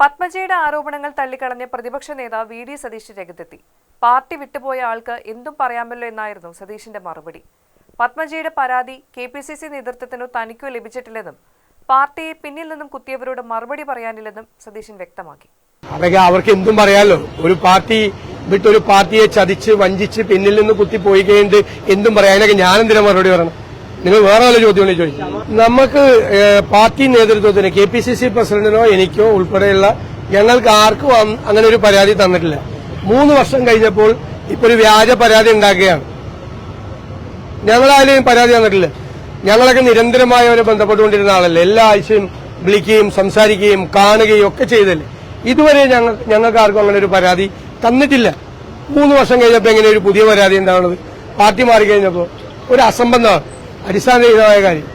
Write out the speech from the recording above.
പത്മജയുടെ ആരോപണങ്ങൾ തള്ളിക്കളഞ്ഞ പ്രതിപക്ഷ നേതാവ് വി ഡി സതീഷ് രംഗത്തെത്തി. പാർട്ടി വിട്ടുപോയ ആൾക്ക് എന്തും പറയാമല്ലോ എന്നായിരുന്നു സതീഷിന്റെ മറുപടി. പത്മജയുടെ പരാതി കെ പി സി സി നേതൃത്വത്തിനോ തനിക്കോ ലഭിച്ചിട്ടില്ലെന്നും പാർട്ടിയെ പിന്നിൽ നിന്നും കുത്തിയവരോട് മറുപടി പറയാനില്ലെന്നും സതീശൻ വ്യക്തമാക്കി. അതൊക്കെ അവർക്ക് എന്തും പറയാലോ. ഒരു പാർട്ടി വിട്ടൊരു പാർട്ടിയെ ചതിച്ച് വഞ്ചിച്ച് പിന്നിൽ നിന്ന് കുത്തി പോയി കഴിഞ്ഞിട്ട് എന്തും പറയാം അതിനൊക്കെ ഞാൻ എന്തിനാ മറുപടി പറയണം? നിങ്ങൾ വേറെ വല്ല ചോദ്യം ചോദിക്കും. നമുക്ക് പാർട്ടി നേതൃത്വത്തിന് കെ പി സി സി പ്രസിഡന്റിനോ എനിക്കോ ഉൾപ്പെടെയുള്ള ഞങ്ങൾക്ക് ആർക്കും അങ്ങനെ ഒരു പരാതി തന്നിട്ടില്ല. മൂന്ന് വർഷം കഴിഞ്ഞപ്പോൾ ഇപ്പൊ ഒരു വ്യാജ പരാതി ഉണ്ടാക്കുകയാണ്. ഞങ്ങളാരും പരാതി തന്നിട്ടില്ല. ഞങ്ങളൊക്കെ നിരന്തരമായി അവരെ ബന്ധപ്പെട്ടുകൊണ്ടിരുന്ന ആളല്ലേ. എല്ലാ ആഴ്ചയും വിളിക്കുകയും സംസാരിക്കുകയും കാണുകയും ഒക്കെ ചെയ്തല്ലേ. ഇതുവരെ ഞങ്ങൾ ഞങ്ങൾക്ക് ആർക്കും അങ്ങനെ ഒരു പരാതി തന്നിട്ടില്ല. മൂന്ന് വർഷം കഴിഞ്ഞപ്പോൾ എങ്ങനെ ഒരു പുതിയ പരാതി ഉണ്ടാവുന്നത് പാർട്ടി മാറി കഴിഞ്ഞപ്പോൾ ഒരു അസംബന്ധമാണ്. അടിസ്ഥാനരഹിതമായ കാര്യം